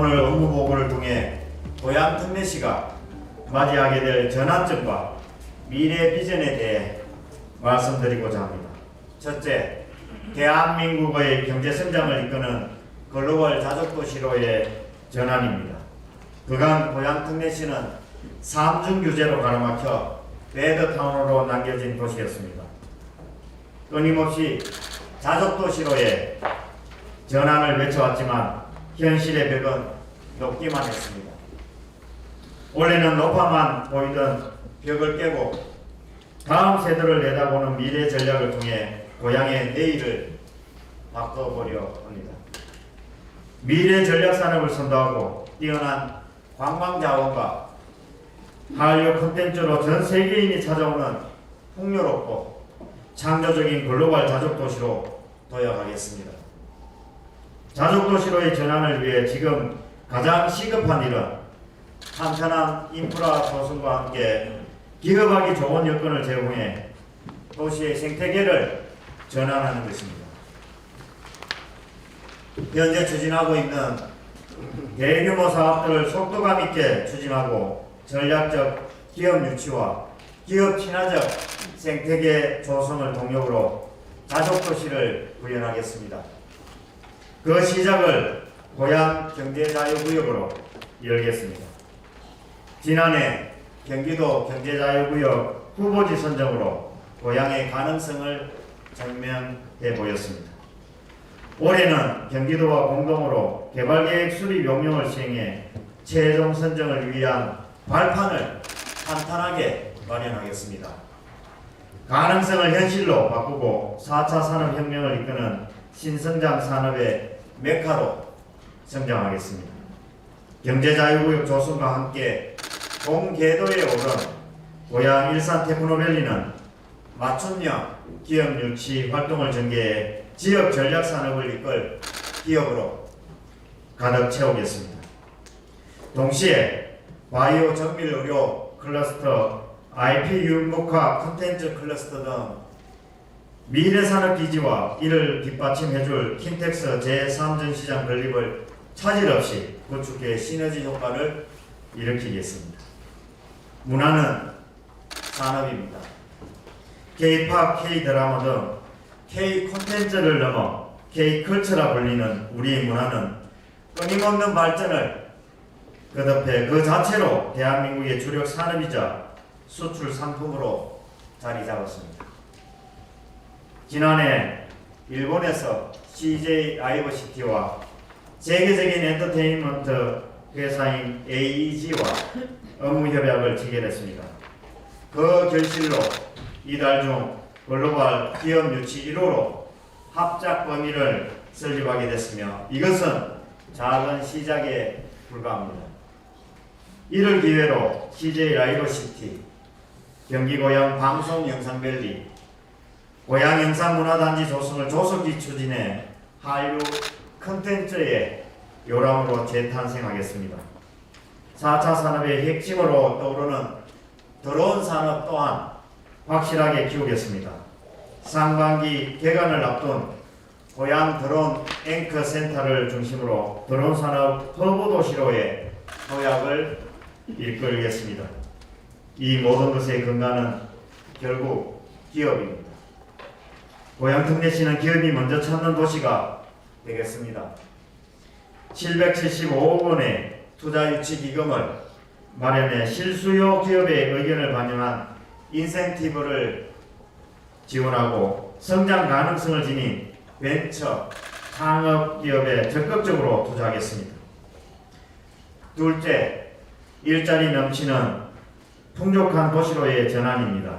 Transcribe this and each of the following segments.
오늘 업무 보고를 통해 고향 특례시가 맞이하게 될 전환점과 미래 비전에 대해 말씀드리고자 합니다. 첫째, 대한민국의 경제 성장을 이끄는 글로벌 자족도시로의 전환입니다. 그간 고향 특례시는 삼중 규제로 가로막혀 배드타운으로 남겨진 도시였습니다. 끊임없이 자족도시로의 전환을 외쳐왔지만 현실의 벽은 높기만 했습니다. 올해는 높아만 보이던 벽을 깨고 다음 세대를 내다보는 미래 전략을 통해 고향의 내일을 바꿔보려 합니다. 미래 전략 산업을 선도하고 뛰어난 관광 자원과 한류 콘텐츠로 전 세계인이 찾아오는 풍요롭고 창조적인 글로벌 자족 도시로 도약하겠습니다. 자족 도시로의 전환을 위해 지금 가장 시급한 일은 탄탄한 인프라 조성과 함께 기업하기 좋은 여건을 제공해 도시의 생태계를 전환하는 것입니다. 현재 추진하고 있는 대규모 사업들을 속도감 있게 추진하고 전략적 기업 유치와 기업 친화적 생태계 조성을 동력으로 가족 도시를 구현하겠습니다. 그 시작을 고향 경제자유구역으로 열겠습니다. 지난해 경기도 경제자유구역 후보지 선정으로 고향의 가능성을 증명해 보였습니다. 올해는 경기도와 공동으로 개발계획 수립 용역을 시행해 최종 선정을 위한 발판을 탄탄하게 마련하겠습니다. 가능성을 현실로 바꾸고 4차 산업혁명을 이끄는 신성장 산업의 메카로 성장하겠습니다. 경제자유구역 조성과 함께 동계도에 오른 고향 일산 테크노밸리는 맞춤형 기업 유치 활동을 전개해 지역 전략 산업을 이끌 기업으로 가득 채우겠습니다. 동시에 바이오 정밀 의료 클러스터, IP 융목화 콘텐츠 클러스터 등 미래 산업 기지와 이를 뒷받침해줄 킨텍스 제3전 시장 건립을 차질 없이 구축해 시너지 효과를 일으키겠습니다. 문화는 산업입니다. K-팝, K-드라마 등 K 콘텐츠를 넘어 K-컬처라 불리는 우리 문화는 끊임없는 발전을 거듭해 그 자체로 대한민국의 주력 산업이자 수출 상품으로 자리 잡았습니다. 지난해 일본에서 CJ 라이버시티와 세계적인 엔터테인먼트 회사인 AEG와 업무 협약을 체결했습니다. 그 결실로 이달 중 글로벌 기업 유치 1호로 합작 범위를 설립하게 됐으며 이것은 작은 시작에 불과합니다. 이를 기회로 CJ 라이버시티, 경기 고향 방송 영상밸리, 고향 영상문화단지 조성을 조속히 추진해 한류 컨텐츠의 요람으로 재탄생하겠습니다. 4차 산업의 핵심으로 떠오르는 드론 산업 또한 확실하게 키우겠습니다. 상반기 개관을 앞둔 고향 드론 앵커 센터를 중심으로 드론 산업 허브 도시로의 도약을 이끌겠습니다. 이 모든 것의 근간은 결국 기업입니다. 고향 특례시는 기업이 먼저 찾는 도시가 되겠습니다. 775억 원의 투자 유치 기금을 마련해 실수요 기업의 의견을 반영한 인센티브를 지원하고 성장 가능성을 지닌 벤처 창업 기업에 적극적으로 투자하겠습니다. 둘째, 일자리 넘치는 풍족한 도시로의 전환입니다.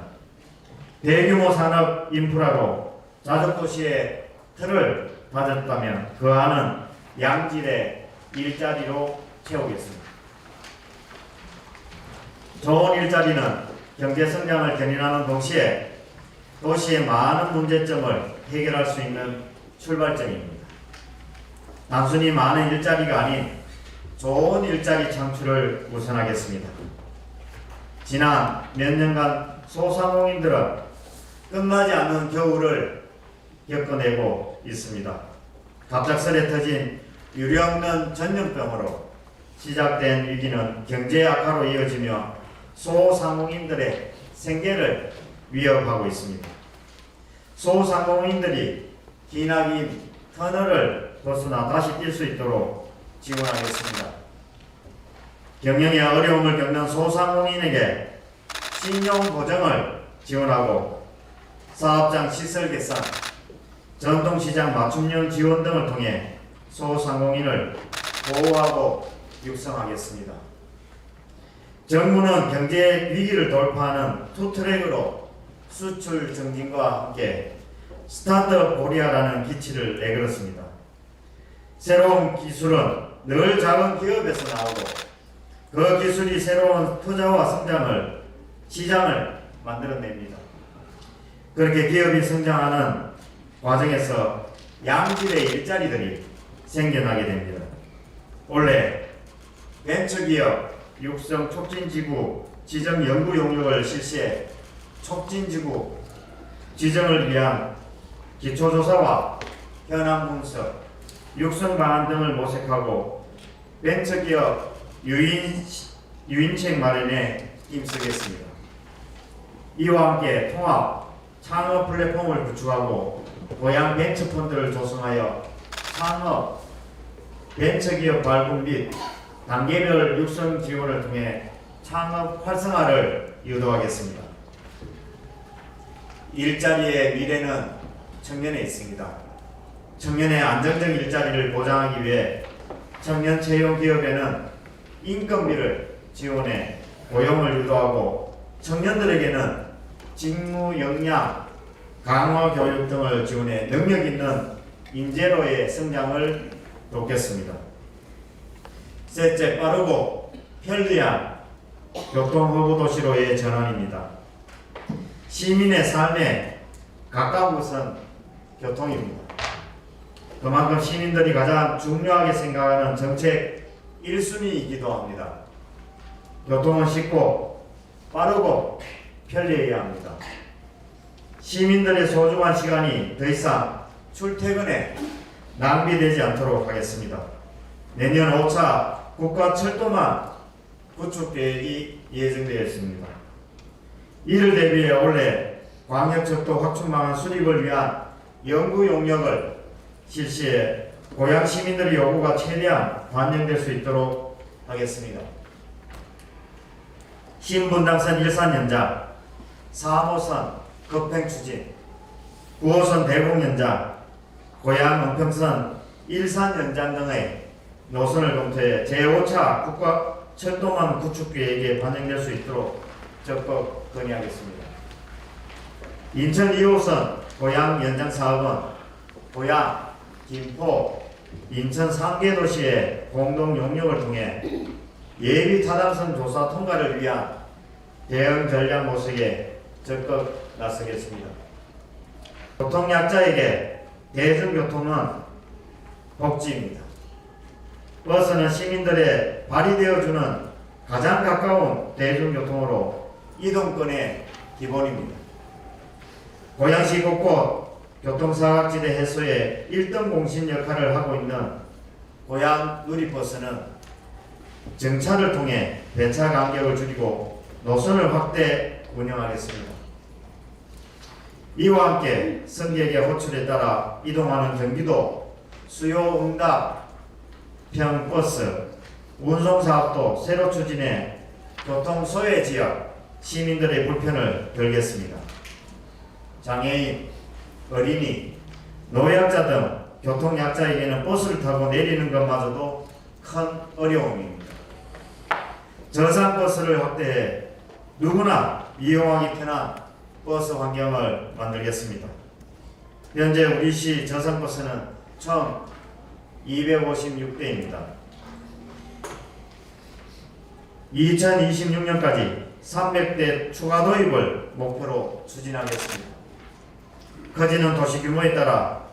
대규모 산업 인프라로 자족도시의 틀을 다졌다면 그 안은 양질의 일자리로 채우겠습니다. 좋은 일자리는 경제 성장을 견인하는 동시에 도시의 많은 문제점을 해결할 수 있는 출발점입니다. 단순히 많은 일자리가 아닌 좋은 일자리 창출을 우선하겠습니다. 지난 몇 년간 소상공인들은 끝나지 않는 겨울을 겪어내고 있습니다. 갑작스레 터진 유령면 전염병으로 시작된 위기는 경제 악화로 이어지며 소상공인들의 생계를 위협하고 있습니다. 소상공인들이 기나긴 터널을 벗어나 다시 뛸 수 있도록 지원하겠습니다. 경영에 어려움을 겪는 소상공인에게 신용 보정을 지원하고 사업장 시설 개선, 전통시장 맞춤형 지원 등을 통해 소상공인을 보호하고 육성하겠습니다. 정부는 경제 위기를 돌파하는 투트랙으로 수출 증진과 함께 스타트업 코리아라는 기치를 내걸었습니다. 새로운 기술은 늘 작은 기업에서 나오고 그 기술이 새로운 투자와 성장을 시장을 만들어냅니다. 그렇게 기업이 성장하는 과정에서 양질의 일자리들이 생겨나게 됩니다. 올해 벤처기업 육성 촉진지구 지정 연구 용역을 실시해 촉진지구 지정을 위한 기초조사와 현황 분석, 육성 방안 등을 모색하고 벤처기업 유인, 유인책 마련에 힘쓰겠습니다. 이와 함께 통합 창업 플랫폼을 구축하고 고향 벤처펀드를 조성하여 창업 벤처기업 발굴 및 단계별 육성 지원을 통해 창업 활성화를 유도하겠습니다. 일자리의 미래는 청년에 있습니다. 청년의 안정적 일자리를 보장하기 위해 청년 채용 기업에는 인건비를 지원해 고용을 유도하고 청년들에게는 직무 역량 강화 교육 등을 지원해 능력 있는 인재로의 성장을 돕겠습니다. 셋째, 빠르고 편리한 교통허브 도시로의 전환입니다. 시민의 삶에 것은 교통입니다. 그만큼 시민들이 가장 중요하게 생각하는 정책 1순위이기도 합니다. 교통은 쉽고 빠르고 편리해야 합니다. 시민들의 소중한 시간이 더 이상 출퇴근에 낭비되지 않도록 하겠습니다. 내년 5차 국가 철도망 구축 계획이 예정되어 있습니다. 이를 대비해 올해 광역철도 확충망 수립을 위한 연구 용역을 실시해 고향 시민들의 요구가 최대한 반영될 수 있도록 하겠습니다. 신분당선 일산 연장, 4호선 급행 추진, 9호선 대봉 연장, 고향 은평선 일산 연장 등의 노선을 검토해 제5차 국가 철도망 구축 계획에 반영될 수 있도록 적극 건의하겠습니다. 인천 2호선 고향 연장 사업은 고향, 김포, 인천 3개 도시의 공동 용역을 통해 예비 타당성 조사 통과를 위한 대응 전략 모색에 적극 나서겠습니다. 교통약자에게 대중교통은 복지입니다. 버스는 시민들의 발이 되어주는 가장 가까운 대중교통으로 이동권의 기본입니다. 고양시 곳곳 교통사각지대 해소에 1등 공신 역할을 하고 있는 고양 누리버스는 정차를 통해 배차 간격을 줄이고 노선을 확대 운영하겠습니다. 이와 함께 승객의 호출에 따라 이동하는 경기도 수요 응답 평버스 운송 사업도 새로 추진해 교통 소외 지역 시민들의 불편을 덜겠습니다. 장애인, 어린이, 노약자 등 교통약자에게는 버스를 타고 내리는 것마저도 큰 어려움입니다. 저상버스를 확대해 누구나 이용하기 편한 버스 환경을 만들겠습니다. 현재 우리 시 저상버스는 총 256대입니다. 2026년까지 300대 추가 도입을 목표로 추진하겠습니다. 커지는 도시 규모에 따라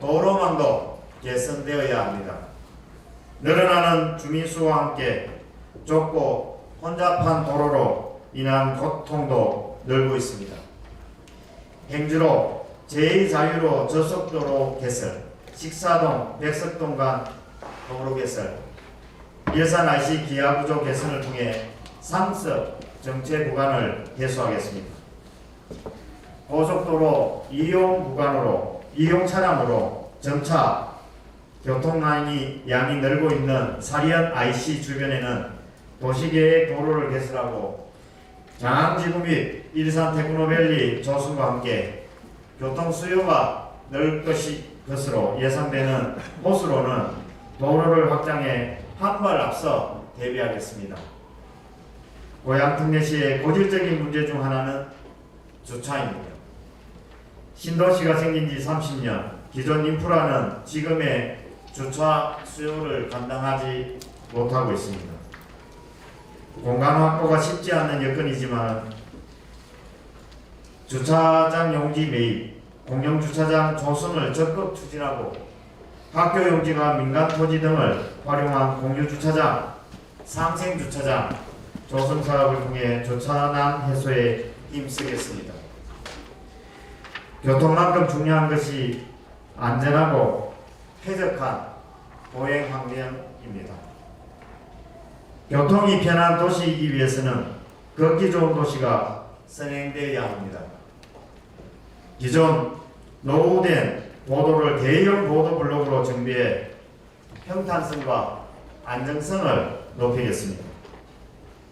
도로망도 개선되어야 합니다. 늘어나는 주민 수와 함께 좁고 혼잡한 도로로 인한 고통도 늘고 있습니다. 행주로 제2 자유로 저속도로 개설, 식사동, 백석동 간 도로 개설, 예산 IC 기하 구조 개선을 통해 상습 정체 구간을 해소하겠습니다. 고속도로 이용 구간으로 이용 차량으로 점차 교통 라인이 양이 늘고 있는 사리안 IC 주변에는 도시계획 도로를 개설하고 장항지구 및 일산 테크노밸리 조성과 함께 교통 수요가 늘 것이 것으로 예상되는 호수로는 도로를 확장해 한 발 앞서 대비하겠습니다. 고양 특례시의 고질적인 문제 중 하나는 주차입니다. 신도시가 생긴 지 30년, 기존 인프라는 지금의 주차 수요를 감당하지 못하고 있습니다. 공간 확보가 쉽지 않은 여건이지만 주차장 용지 매입, 공영 주차장 조성을 적극 추진하고 학교 용지와 민간 토지 등을 활용한 공유 주차장, 상생 주차장 조성 사업을 통해 주차난 해소에 힘쓰겠습니다. 교통만큼 중요한 것이 안전하고 쾌적한 보행 환경입니다. 교통이 편한 도시이기 위해서는 걷기 좋은 도시가 선행되어야 합니다. 기존 노후된 보도를 대형 보도 블록으로 정비해 평탄성과 안정성을 높이겠습니다.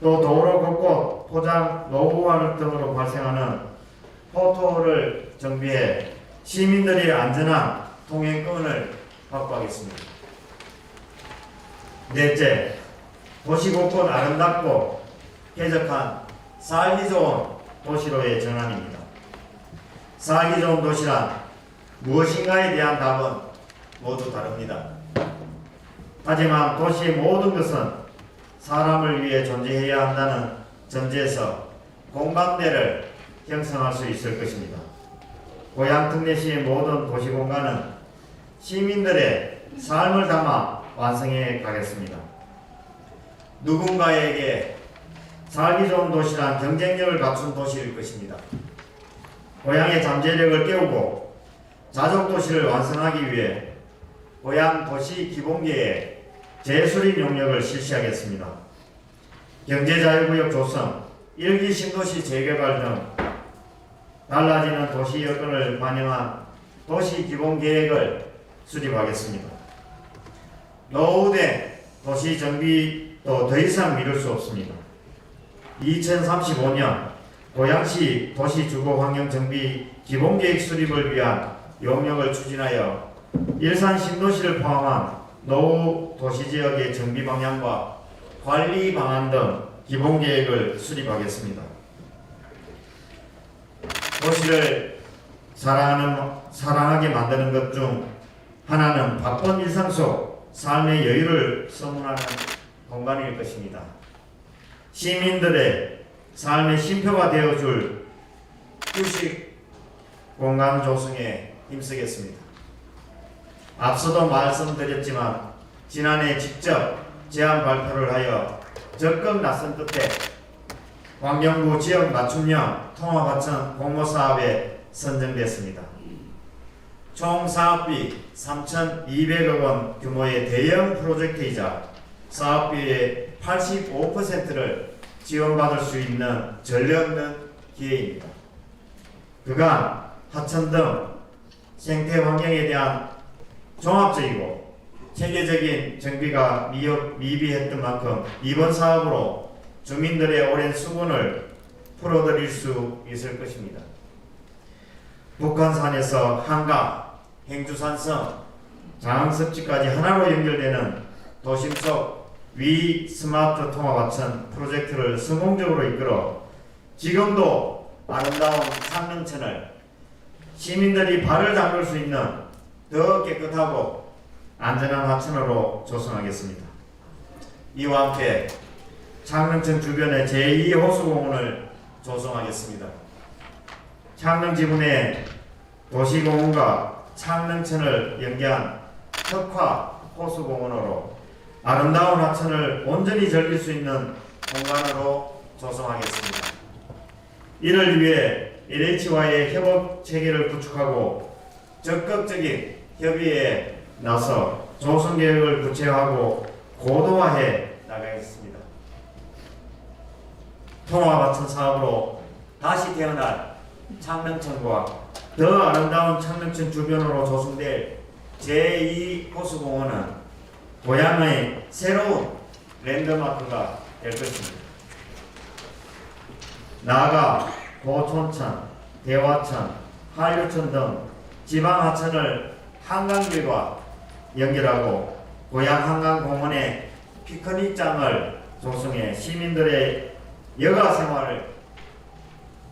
또 도로 곳곳 포장 노후화 등으로 발생하는 포토를 정비해 시민들이 안전한 통행권을 확보하겠습니다. 넷째, 도시 곳곳 아름답고 쾌적한 살기 좋은 도시로의 전환입니다. 살기 좋은 도시란 무엇인가에 대한 답은 모두 다릅니다. 하지만 도시의 모든 것은 사람을 위해 존재해야 한다는 전제에서 공감대를 형성할 수 있을 것입니다. 고향 특례시의 모든 도시 공간은 시민들의 삶을 담아 완성해 가겠습니다. 누군가에게 살기 좋은 도시란 경쟁력을 갖춘 도시일 것입니다. 고향의 잠재력을 깨우고 자족 도시를 완성하기 위해 고향 도시 기본계의 재수립 용역을 실시하겠습니다. 경제자유구역 조성, 일기 신도시 재개발 등 달라지는 도시 여건을 반영한 도시 기본 계획을 수립하겠습니다. 노후된 도시 정비 도더 이상 미룰 수 없습니다. 2035년 고양시 도시 주거 환경 정비 기본 계획 수립을 위한 용역을 추진하여 일산 신도시를 포함한 노후 도시 지역의 정비 방향과 관리 방안 등 기본 계획을 수립하겠습니다. 도시를 사랑하는 사랑하게 만드는 것 중 하나는 바쁜 일상 속 삶의 여유를 선물하는 공간일 것입니다. 시민들의 삶의 쉼표가 되어줄 휴식 공간 조성에 힘쓰겠습니다. 앞서도 말씀드렸지만 지난해 직접 제안 발표를 하여 적극 나선 끝에 환경부 지역 맞춤형 통합하천 공모사업에 선정됐습니다. 총 사업비 3,200억 원 규모의 대형 프로젝트이자 사업비의 85%를 지원받을 수 있는 전례 없는 기회입니다. 그간 하천 등 생태 환경에 대한 종합적이고 체계적인 정비가 미비했던 만큼 이번 사업으로 주민들의 오랜 수곤을 풀어드릴 수 있을 것입니다. 북한산에서 한강, 행주산성, 장항습지까지 하나로 연결되는 도심 속 위 스마트 통합 하천 프로젝트를 성공적으로 이끌어 지금도 아름다운 상릉천을 시민들이 발을 담글 수 있는 더 깨끗하고 안전한 하천으로 조성하겠습니다. 이와 함께 창릉천 주변에 제2호수공원을 조성하겠습니다. 창릉 지분의 도시공원과 창릉천을 연계한 흑화 호수공원으로 아름다운 하천을 온전히 즐길 수 있는 공간으로 조성하겠습니다. 이를 위해 LH와의 협업 체계를 구축하고 적극적인 협의에 나서 조성 계획을 구체화하고 고도화해 나가겠습니다. 통화 같은 사업으로 다시 태어날 창릉천과 더 아름다운 창릉천 주변으로 조성될 제2 호수공원은 고향의 새로운 랜드마크가 될 것입니다. 나아가 고촌천, 대화천, 한류천 등 지방 하천을 한강길과 연결하고 고향 한강공원에 피크닉장을 조성해 시민들의 여가 생활을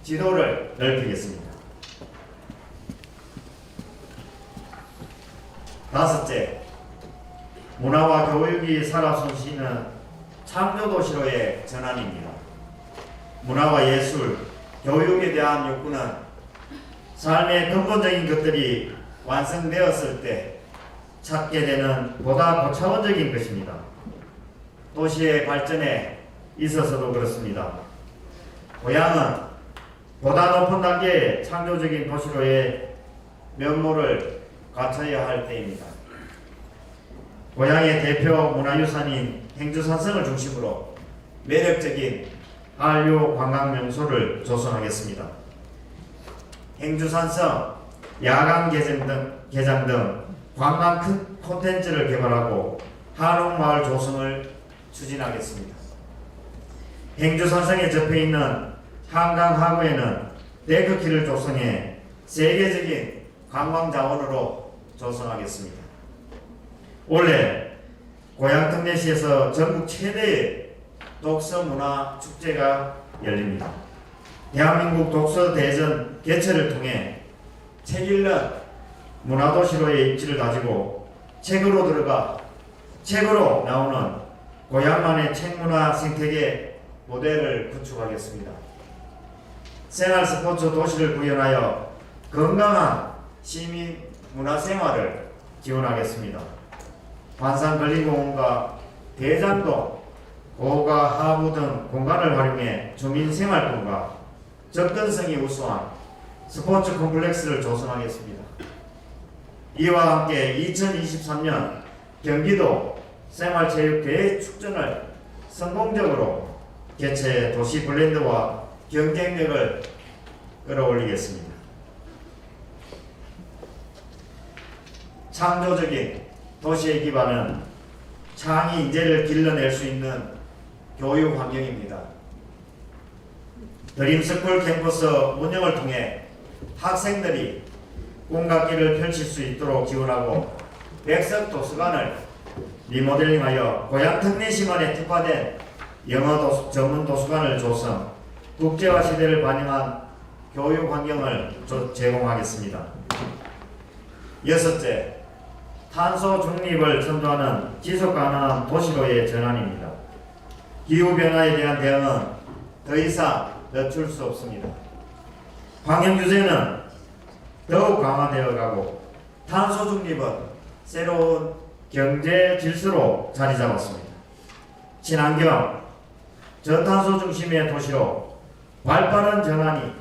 지도를 넓히겠습니다. 다섯째, 문화와 교육이 살아 숨쉬는 창조도시로의 전환입니다. 문화와 예술, 교육에 대한 욕구는 삶의 근본적인 것들이 완성되었을 때 찾게 되는 보다 고차원적인 것입니다. 도시의 발전에 있어서도 그렇습니다. 고향은 보다 높은 단계의 창조적인 도시로의 면모를 갖춰야 할 때입니다. 고향의 대표 문화유산인 행주산성을 중심으로 매력적인 한류 관광 명소를 조성하겠습니다. 행주산성, 야간 개장 등, 개장 등 관광 큰 콘텐츠를 개발하고 한옥마을 조성을 추진하겠습니다. 행주산성에 접해 있는 한강 하구에는 데크길을 조성해 세계적인 관광 자원으로 조성하겠습니다. 올해 고향 특례시에서 전국 최대의 독서 문화 축제가 열립니다. 대한민국 독서 대전 개최를 통해 책 읽는 문화도시로의 입지를 가지고 책으로 들어가 책으로 나오는 고향만의 책문화 생태계 모델을 구축하겠습니다. 생활 스포츠 도시를 구현하여 건강한 시민 문화 생활을 지원하겠습니다. 관상걸린공원과 대장동, 고가 하부 등 공간을 활용해 주민생활권과 접근성이 우수한 스포츠 콤플렉스를 조성하겠습니다. 이와 함께 2023년 경기도 생활체육대회 축전을 성공적으로 개최 도시 블렌드와 경쟁력을 끌어올리겠습니다. 창조적인 도시의 기반은 창의 인재를 길러낼 수 있는 교육 환경입니다. 드림스쿨 캠퍼스 운영을 통해 학생들이 꿈갓길을 펼칠 수 있도록 지원하고 백석 도서관을 리모델링하여 고향 특례시만에 특화된 영어 도서, 전문 도서관을 조성, 국제화 시대를 반영한 교육 환경을 조- 제공하겠습니다. 여섯째, 탄소 중립을 선도하는 지속 가능한 도시로의 전환입니다. 기후 변화에 대한 대응은 더 이상 늦출 수 없습니다. 환경 규제는 더욱 강화되어 가고 탄소 중립은 새로운 경제 질서로 자리 잡았습니다. 친환경, 저탄소 중심의 도시로 발빠른 전환이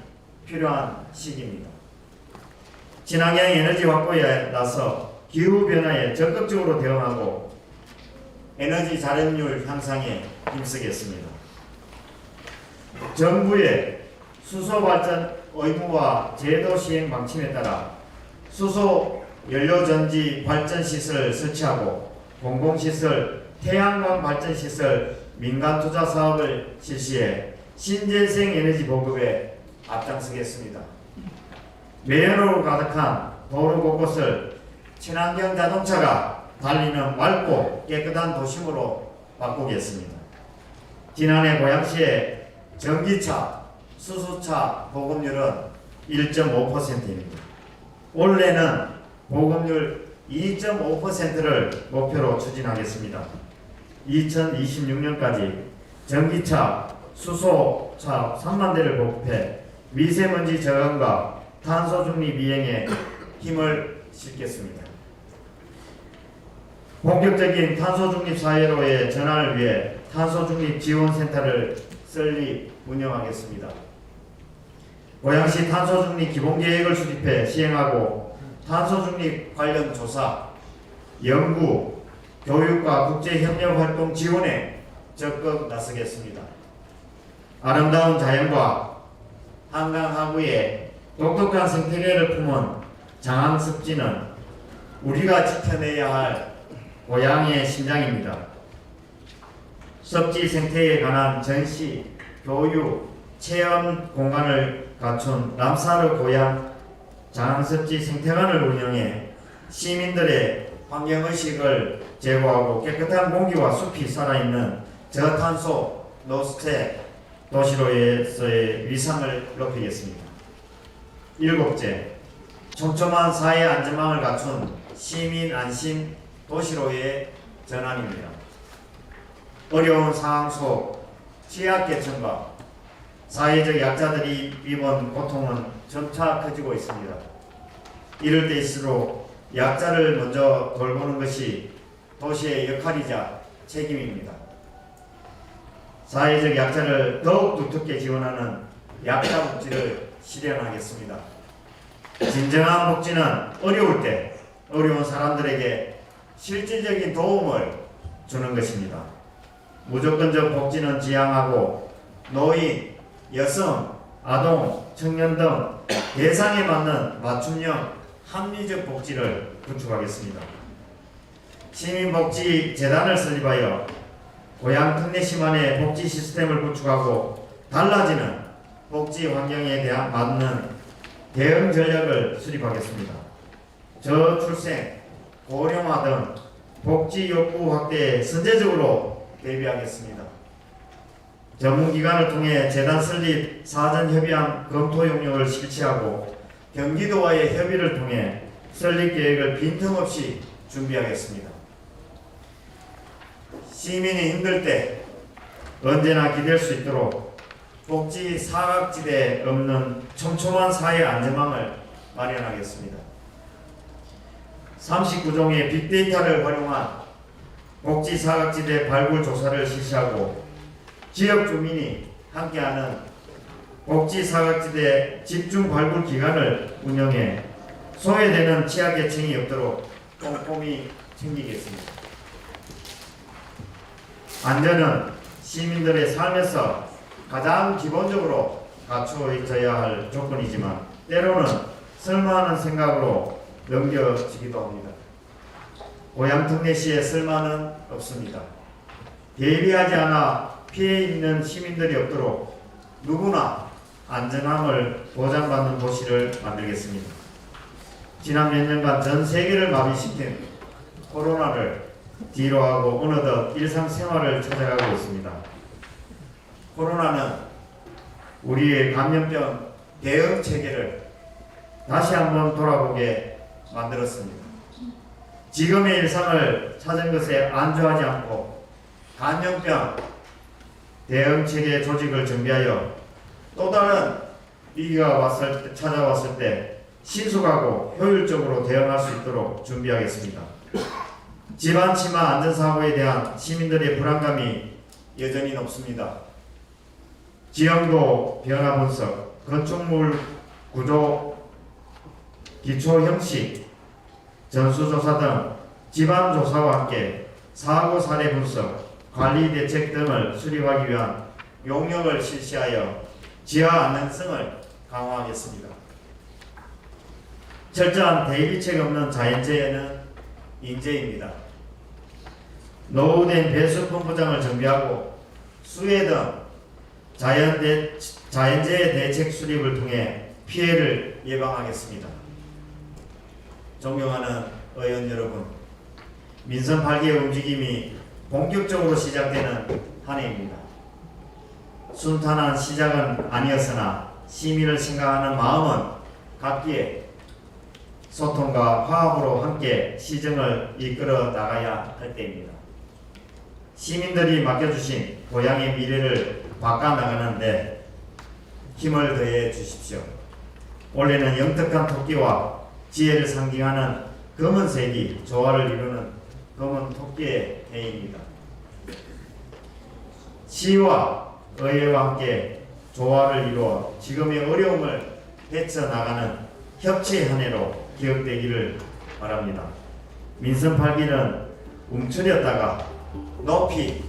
필요한 시기입니다. 친환경 에너지 확보에 나서 기후 변화에 적극적으로 대응하고 에너지 자립률 향상에 힘쓰겠습니다. 정부의 수소 발전 의무화 제도 시행 방침에 따라 수소 연료 전지 발전 시설 설치하고 공공시설 태양광 발전 시설 민간 투자 사업을 실시해 신재생 에너지 보급에 앞장서겠습니다. 매연으로 가득한 도로 곳곳을 친환경 자동차가 달리는 맑고 깨끗한 도심으로 바꾸겠습니다. 지난해 고양시의 전기차, 수소차 보급률은 1.5%입니다. 올해는 보급률 2.5%를 목표로 추진하겠습니다. 2026년까지 전기차, 수소차 3만 대를 보급해 미세먼지 저감과 탄소 중립 이행에 힘을 싣겠습니다. 본격적인 탄소 중립 사회로의 전환을 위해 탄소 중립 지원 센터를 설립 운영하겠습니다. 고양시 탄소 중립 기본 계획을 수립해 시행하고 탄소 중립 관련 조사, 연구, 교육과 국제협력 활동 지원에 적극 나서겠습니다. 아름다운 자연과 한강 하구의 독특한 생태계를 품은 장항습지는 우리가 지켜내야 할 고향의 심장입니다. 섭지 생태에 관한 전시, 교육, 체험 공간을 갖춘 람사르 고향 장항습지 생태관을 운영해 시민들의 환경의식을 제고하고 깨끗한 공기와 숲이 살아있는 저탄소 노스테 도시로에서의 위상을 높이겠습니다. 일곱째, 촘촘한 사회 안전망을 갖춘 시민 안심 도시로의 전환입니다. 어려운 상황 속 취약계층과 사회적 약자들이 입은 고통은 점차 커지고 있습니다. 이럴 때일수록 약자를 먼저 돌보는 것이 도시의 역할이자 책임입니다. 사회적 약자를 더욱 두텁게 지원하는 약자 복지를 실현하겠습니다. 진정한 복지는 어려울 때 어려운 사람들에게 실질적인 도움을 주는 것입니다. 무조건적 복지는 지향하고 노인, 여성, 아동, 청년 등 대상에 맞는 맞춤형 합리적 복지를 구축하겠습니다. 시민복지재단을 설립하여 고향 특례시만의 복지 시스템을 구축하고 달라지는 복지 환경에 대한 맞는 대응 전략을 수립하겠습니다. 저출생, 고령화 등 복지 욕구 확대에 선제적으로 대비하겠습니다. 전문기관을 통해 재단 설립 사전 협의안 검토 용역을 실시하고 경기도와의 협의를 통해 설립 계획을 빈틈없이 준비하겠습니다. 시민이 힘들 때 언제나 기댈 수 있도록 복지 사각지대에 없는 촘촘한 사회 안전망을 마련하겠습니다. 39종의 빅데이터를 활용한 복지 사각지대 발굴 조사를 실시하고 지역 주민이 함께하는 복지 사각지대 집중 발굴 기관을 운영해 소외되는 취약계층이 없도록 꼼꼼히 챙기겠습니다. 안전은 시민들의 삶에서 가장 기본적으로 갖추어져야 할 조건이지만 때로는 쓸만한 생각으로 넘겨지기도 합니다. 고향 특례시에 쓸만은 없습니다. 대비하지 않아 피해 있는 시민들이 없도록 누구나 안전함을 보장받는 도시를 만들겠습니다. 지난 몇 년간 전 세계를 마비시킨 코로나를 뒤로 하고 어느덧 일상생활을 찾아가고 있습니다. 코로나는 우리의 감염병 대응 체계를 다시 한번 돌아보게 만들었습니다. 지금의 일상을 찾은 것에 안주하지 않고 감염병 대응 체계 조직을 정비하여 또 다른 위기가 왔을 때, 찾아왔을 때 신속하고 효율적으로 대응할 수 있도록 준비하겠습니다. 집안 치마 안전사고에 대한 시민들의 불안감이 여전히 높습니다. 지형도 변화 분석, 건축물 구조 기초 형식, 전수조사 등 집안 조사와 함께 사고 사례 분석, 관리 대책 등을 수립하기 위한 용역을 실시하여 지하 안전성을 강화하겠습니다. 철저한 대비책 없는 자연재해는 인재입니다. 노후된 배수 펌프장을 정비하고 수해 등 자연재해 대책 수립을 통해 피해를 예방하겠습니다. 존경하는 의원 여러분, 민선 8개의 움직임이 본격적으로 시작되는 한 해입니다. 순탄한 시작은 아니었으나 시민을 생각하는 마음은 각기에 소통과 화합으로 함께 시정을 이끌어 나가야 할 때입니다. 시민들이 맡겨주신 고향의 미래를 바꿔나가는데 힘을 더해 주십시오. 올해는 영특한 토끼와 지혜를 상징하는 검은색이 조화를 이루는 검은 토끼의 해입니다. 시와 의와 함께 조화를 이루어 지금의 어려움을 헤쳐나가는 협치의 한 해로 기억되기를 바랍니다. 민선 8기는 움츠렸다가 높이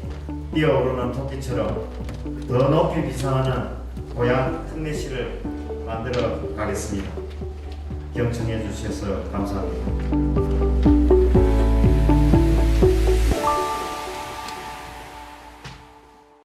뛰어오르는 토끼처럼 더 높이 비상하는 고향 특례시를 만들어 가겠습니다. 경청해 주셔서 감사합니다.